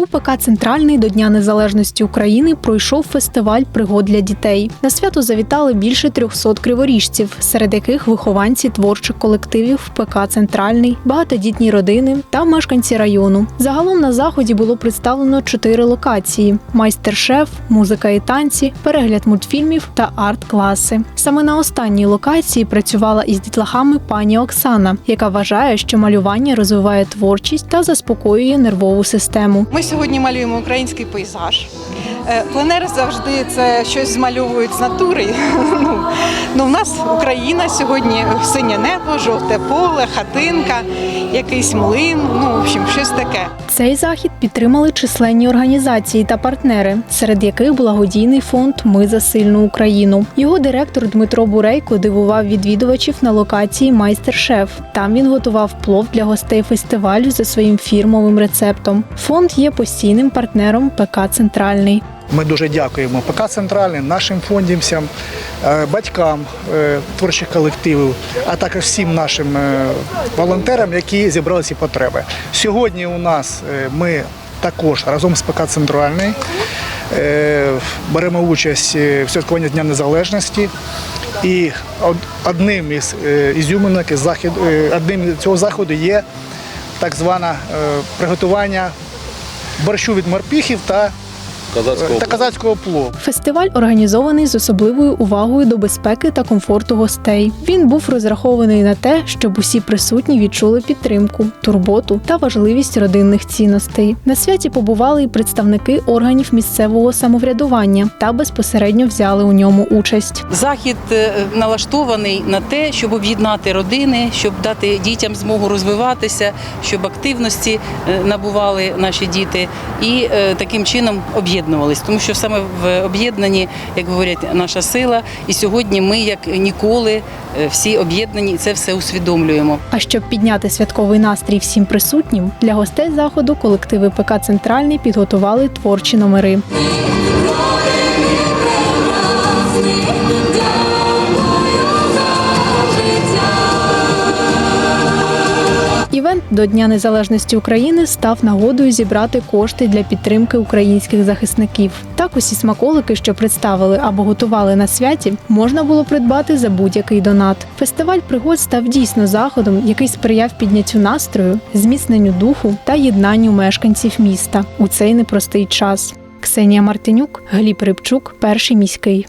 У ПК Центральний до Дня Незалежності України пройшов фестиваль пригод для дітей. На свято завітали більше 300 криворіжців, серед яких вихованці творчих колективів ПК Центральний, багатодітні родини та мешканці району. Загалом на заході було представлено чотири локації: майстер-шеф, музика і танці, перегляд мультфільмів та арт-класи. Саме на останній локації працювала із дітлахами пані Оксана, яка вважає, що малювання розвиває творчість та заспокоює нервову систему. Ми сьогодні малюємо український пейзаж. Е, Пленери завжди це щось змальовують з натури. Ну, ну, в нас Україна сьогодні синє небо, жовте поле, хатинка, якийсь млин. Ну, в общем, щось таке. Цей захід підтримали численні організації та партнери, серед яких благодійний фонд Ми за сильну Україну. Його директор Дмитро Бурейко дивував відвідувачів на локації Майстер-шеф. Там він готував плов для гостей фестивалю за своїм фірмовим рецептом. Фонд є постійним партнером ПК Центральний. Ми дуже дякуємо ПК Центральний, нашим фондівцям, е, батькам е, творчих колективів, а також всім нашим е, волонтерам, які зібрали ці потреби. Сьогодні у нас ми також разом з ПК Центральний беремо участь в святкуванні Дня Незалежності. І одним із ізюминок із цього заходу є так зване приготування борщу від морпіхів та Казацького та казацького плову. Фестиваль організований з особливою увагою до безпеки та комфорту гостей. Він був розрахований на те, щоб усі присутні відчули підтримку, турботу та важливість родинних цінностей. На святі побували і представники органів місцевого самоврядування та безпосередньо взяли у ньому участь. Захід е, налаштований на те, щоб об'єднати родини, щоб дати дітям змогу розвиватися, щоб активності е, набували наші діти і е, таким чином об'єднувались. Тому що саме в об'єднанні, як говорять, наша сила. І сьогодні ми, як ніколи, е, всі об'єднані це все усвідомлюємо. А щоб підняти святковий настрій всім присутнім, для гостей заходу колективи ПК Центральний підготували творчі номери. Івент до Дня Незалежності України став нагодою зібрати кошти для підтримки українських захисників. Так усі смаколики, що представили або готували на святі, можна було придбати за будь-який донат. Фестиваль пригод став дійсно заходом, який сприяв підняттю настрою, зміцненню духу та єднанню мешканців міста у цей непростий час. Ксенія Мартинюк, Гліб Рибчук, перший міський.